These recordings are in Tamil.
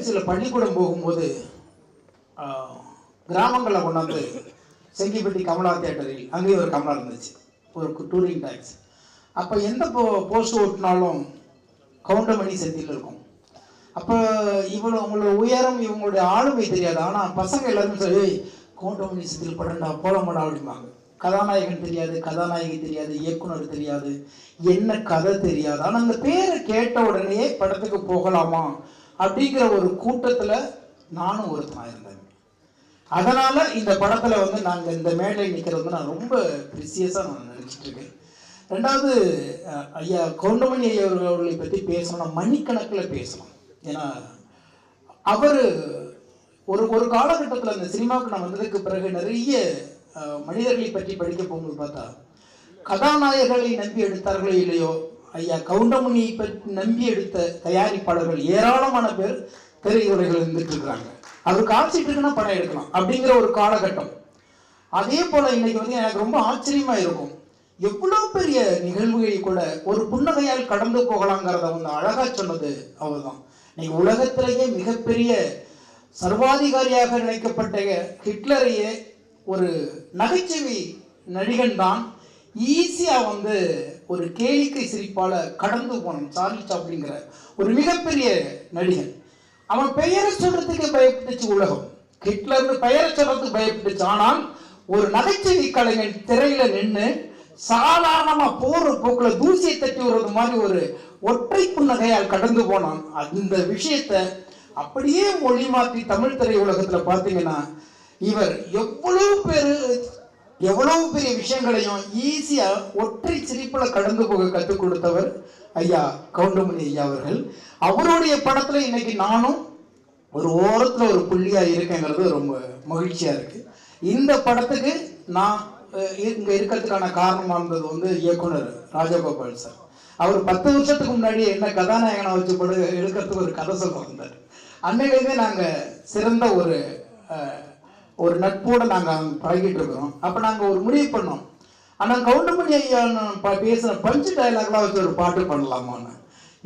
வயசில் பள்ளிக்கூடம் போகும்போது கிராமங்களில் கொண்டாந்து செங்கிப்பட்டி கமலா தேட்டரில் அங்கேயும் ஒரு கமலா இருந்துச்சு. ஒரு டூரிங் டாக்ஸ் அப்போ எந்த போ போஸ்ட் ஓட்டினாலும் கவுண்டமணி செந்தில் இருக்கும். அப்போ இவ்வளோ அவங்களோட உயரம் இவங்களுடைய ஆளுமை தெரியாது. ஆனால் பசங்க எல்லாருமே சொல்லி கவுண்டமணி செந்தில் படம்டா போலமாடா அப்படிம்பாங்க. கதாநாயகன் தெரியாது கதாநாயகி தெரியாது இயக்குனர் தெரியாது. என்ன கதை தெரியாது. ஆனால் அந்த பேரை கேட்ட உடனே படத்துக்கு போகலாமா? அப்படிங்கிற ஒரு கூட்டத்தில் நானும் ஒருத்தான் இருந்தேன் அதனால இந்த படத்தில் வந்து நாங்கள் இந்த மேடை நிற்கிறது வந்து நான் ரொம்ப ப்ரிசியஸாக நான் நினச்சிட்டு இருக்கேன். ரெண்டாவது ஐயா கவுண்டமணி ஐயா அவர்களை பற்றி பேசணும்னா மணிக்கணக்கில் பேசலாம் ஏன்னா அவர் ஒரு ஒரு காலகட்டத்தில் அந்த சினிமாவுக்கு நான் வந்ததுக்கு பிறகு நிறைய மனிதர்களை பற்றி படிக்க போகும்போது பார்த்தா கதாநாயகர்களை நம்பி எடுத்தார்களோ இல்லையோ ஐயா கவுண்டமணியை பற்றி நம்பி எடுத்த தயாரிப்பாளர்கள் ஏராளமான பேர் திரையுலகில் இருந்துட்டு இருக்கிறாங்க அவர் காட்சிட்டுக்குன்னா படம் எடுக்கலாம் அப்படிங்கிற ஒரு காலகட்டம். அதே போல இன்னைக்கு வந்து எனக்கு ரொம்ப ஆச்சரியமா இருக்கும். எவ்வளவு பெரிய நிகழ்வுகளை கூட ஒரு புன்னகையால் கடந்து போகலாங்கிறத வந்து அழகா சொன்னது அவர்தான். இன்னைக்கு உலகத்திலேயே மிகப்பெரிய சர்வாதிகாரியாக நினைக்கப்பட்ட ஹிட்லரையே ஒரு நகைச்சுவை நடிகன் தான் ஈஸியா வந்து ஒரு கேளிக்கை சிரிப்பால கடந்து போனான் சார்லி சாப்ளிங்கிற ஒரு மிகப்பெரிய நடிகன். அவன் பெயரை சொல்றதுக்கு பயப்பட்டுச்சு உலகம். ஹிட்லர்னு பெயரை சொல்றதுக்கு பயப்பட்டுச்சு. ஆனால் ஒரு நகைச்சுவை கலைஞன் திரையில நின்று சாதாரணமா போற போக்குல தூசியை தட்டி விடுறது மாதிரி ஒரு ஒற்றை புன்னகையால் கடந்து போனான். அந்த விஷயத்த அப்படியே மொழி மாற்றி தமிழ் திரையுலகத்துல பாத்தீங்கன்னா இவர் எவ்வளவு பேரு எவ்வளவு பெரிய விஷயங்களையும் ஈஸியா ஒற்றை சிரிப்புல கடந்து போக கற்றுக் கொடுத்தவர் ஐயா கவுண்டமணி ஐயா அவர்கள். அவருடைய படத்துல இன்னைக்கு நானும் ஒரு ஓரத்துல ஒரு புள்ளியா இருக்கேங்கிறது ரொம்ப மகிழ்ச்சியா இருக்கு. இந்த படத்துக்கு நான் இங்க இருக்கிறதுக்கான காரணமா இருந்தது வந்து இயக்குனர் ராஜகோபால் சார். அவர் பத்து வருஷத்துக்கு முன்னாடி என்ன கதாநாயகனை வச்சு படு எடுக்கிறதுக்கு ஒரு கதை சொல்ல வந்தார். அன்னையிலேருந்தே நாங்க சிறந்த ஒரு ஒரு நட்போட நாங்கள் பழகிட்டு இருக்கிறோம். அப்போ நாங்கள் ஒரு முடிவு பண்ணோம். ஆனால் கவுண்டமணி ஐயா பேசுகிற பஞ்சு டைலாக்லாம் வச்சு ஒரு பாட்டு பண்ணலாமான்னு.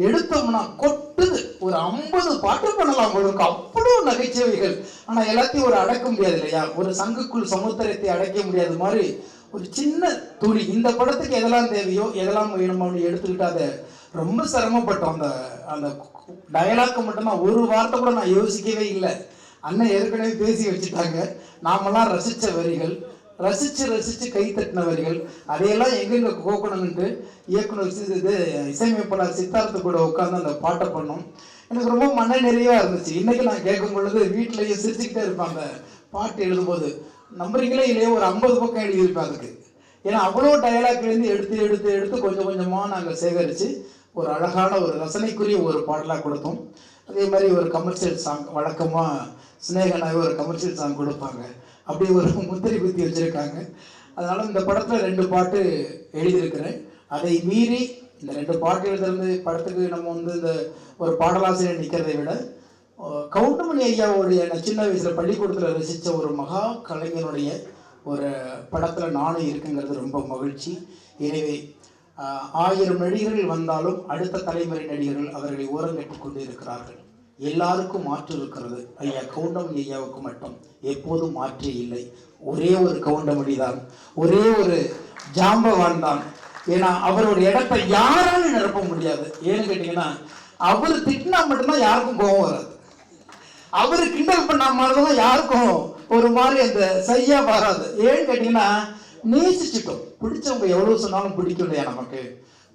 எடுத்தோம்னா கொட்டுது. ஒரு ஐம்பது பாட்டு பண்ணலாம் உங்களுக்கு அவ்வளோ நகைச்சுவைகள். ஆனால் எல்லாத்தையும் ஒரு அடக்க முடியாது இல்லையா? ஒரு சங்குக்குள் சமுத்திரத்தை அடைக்க முடியாத மாதிரி ஒரு சின்ன துளி. இந்த படத்துக்கு எதெல்லாம் தேவையோ எதெல்லாம் வேணுமோ அப்படின்னு எடுத்துக்கிட்டு அதை ரொம்ப சிரமப்பட்டோம். அந்த அந்த டயலாக் மட்டும்தான். ஒரு வார்த்தை கூட நான் யோசிக்கவே இல்லை. அண்ணன் ஏற்கனவே பேசி வச்சுட்டாங்க. நாமெல்லாம் ரசித்த வரிகள் ரசித்து ரசித்து கை தட்டின வரிகள். அதையெல்லாம் எங்கெங்க கோக்கணும்ட்டு இயக்குனர் சி- இது இசையமைப்பாளர் சித்தார்த்த கூட உட்காந்து அந்த பாட்டை பண்ணோம். எனக்கு ரொம்ப மன நிறைவாக இருந்துச்சு. இன்னைக்கு நான் கேட்கும் பொழுது வீட்டிலேயே சிரிச்சுக்கிட்டே இருப்பாங்க பாட்டு எழுதும்போது. நம்புறீங்களே இல்லையே? ஒரு ஐம்பது பக்கம் எழுதியிருப்பேன் அதுக்கு. ஏன்னா அவ்வளோ டயலாக்லேருந்து எடுத்து எடுத்து எடுத்து கொஞ்சம் கொஞ்சமாக நாங்கள் சேகரித்து ஒரு அழகான ஒரு ரசனைக்குரிய ஒரு பாடலாக கொடுத்தோம். அதே மாதிரி ஒரு கமர்ஷியல் சாங் வழக்கமாக சினேகனாவே ஒரு கமர்ஷியல் சாங் கொடுப்பாங்க. அப்படி ஒரு முத்திரை குத்தி வச்சுருக்காங்க. அதனால் இந்த படத்தில் ரெண்டு பாட்டு எழுதியிருக்கிறேன். அதை மீறி இந்த ரெண்டு பாட்டு எழுதுறது படத்துக்கு நம்ம வந்து இந்த ஒரு பாடலாசிரியர் நிற்கிறதை விட கவுண்டமணி ஐயாவுடைய நான் சின்ன வயசில் பள்ளிக்கூடத்தில் ரசித்த ஒரு மகா கலைஞனுடைய ஒரு படத்தில் நானும் இருக்குங்கிறது ரொம்ப மகிழ்ச்சி. எனவே ஆயிரம் நடிகர்கள் வந்தாலும் அடுத்த தலைமுறை நடிகர்கள் அவர்களை ஓரங்கட்டி கொண்டு இருக்கிறார்கள். எல்லாருக்கும் மாற்று இருக்கிறது. ஐயா கவுண்டமணி ஐயாவுக்கு மட்டும். எப்போதும் மாற்றே இல்லை. ஒரே ஒரு கவுண்டமணி தான் ஒரே ஒரு ஜாம்பவான் தான். ஏன்னா அவரோட இடத்தை யாராலும் நிரப்ப முடியாது. ஏன்னு கேட்டிங்கன்னா அவர் திட்டினா மட்டும்தான் யாருக்கும் கோபம் வராது. அவரு கிண்டல் பண்ண மாதிரி தான் யாருக்கும் ஒரு மாதிரி அந்த சரியா வராது. ஏன்னு கேட்டீங்கன்னா நேசிச்சுட்டோம் பிடிச்சவங்க எவ்வளவு சொன்னாலும் பிடிக்கும் இல்லையா நமக்கு?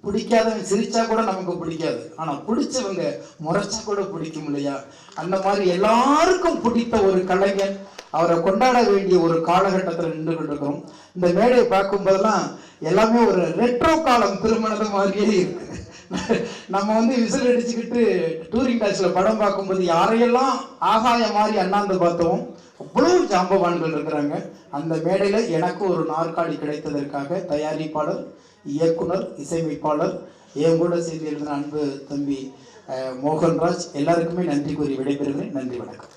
பிடிக்காதவங்க சிரிச்சா கூட நமக்கு பிடிக்காது. ஆனா பிடிச்சவங்க முறைச்சா கூட பிடிக்கும் இல்லையா? அந்த மாதிரி எல்லாருக்கும் பிடித்த ஒரு கலைஞன் அவரை கொண்டாட வேண்டிய ஒரு காலகட்டத்தில் நின்று கொண்டிருக்கிறோம். இந்த மேடையை பார்க்கும் போதெல்லாம் எல்லாமே ஒரு ரெட்ரோ காலம் திருமணத்தை மாதிரியே இருக்கு. நம்ம வந்து விசில் அடிச்சுக்கிட்டு டூரிங் டாக்ஸில் படம் பார்க்கும்போது யாரையெல்லாம் ஆகாய மாதிரி அண்ணாந்து பார்த்தோம்? அவ்வளோ ஜாம்பவான்கள் இருக்கிறாங்க. அந்த மேடையில் எனக்கு ஒரு நாற்காலி கிடைத்ததற்காக தயாரிப்பாளர் இயக்குனர் இசையமைப்பாளர் என் கூட சேர்ந்து அன்பு தம்பி மோகன்ராஜ் எல்லாருக்குமே நன்றி கூறி விடைபெறுகிறேன். நன்றி வணக்கம்.